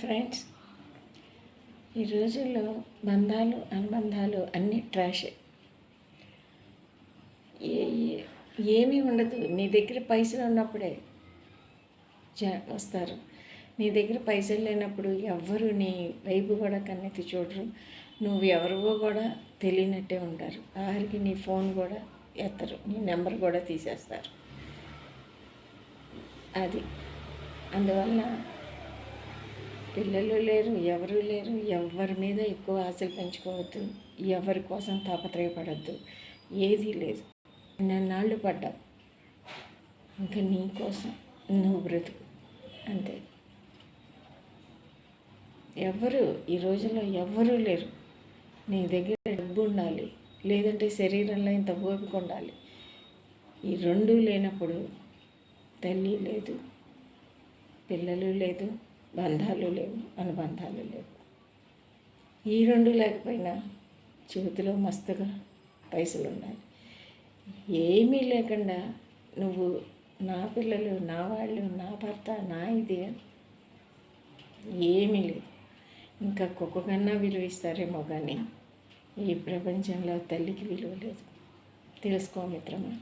Friends ఈ రోజుల్లో బంధాలు అనుబంధాలు అన్నీ ట్రాషే ఏ. ఏమీ ఉండదు. నీ దగ్గర పైసలు ఉన్నప్పుడే జా వస్తారు. నీ దగ్గర పైసలు లేనప్పుడు ఎవ్వరు నీ వైపు కూడా కన్నెత్తి చూడరు. నువ్వు ఎవరివో కూడా తెలియనట్టే ఉంటారు. ఆఖరికి నీ ఫోన్ కూడా ఎత్తరు. నీ నెంబర్ కూడా తీసేస్తారు. అది. అందువల్ల పిల్లలు లేరు ఎవరు లేరు. ఎవరి మీద ఎక్కువ ఆశలు పెంచుకోవద్దు. ఎవరి కోసం తాపత్రయపడద్దు. ఏదీ లేదు. నన్నాళ్ళు పడ్డావు? ఇంకా నీ కోసం నువ్వు బ్రతుకు. అంతే. ఎవరు? ఈ రోజుల్లో ఎవరూ లేరు. నీ దగ్గర డబ్బు ఉండాలి. లేదంటే శరీరంలో ఇంత ఓపిక ఉండాలి. ఈ రెండూ లేనప్పుడు తల్లి లేదు. పిల్లలు లేదు. బంధాలు లేవు అనుబంధాలు లేవు. ఈ రెండు లేకపోయినా చేతిలో మస్తుగా పైసలు ఉండాలి. ఏమీ లేకుండా నువ్వు నా పిల్లలు నా వాళ్ళు నా భర్త నా ఇది ఏమీ లేదు. ఇంకా కుక్క కన్నా విలువ ఇస్తారేమో కానీ ఈ ప్రపంచంలో తల్లికి విలువ లేదు. తెలుసుకో మిత్రమా?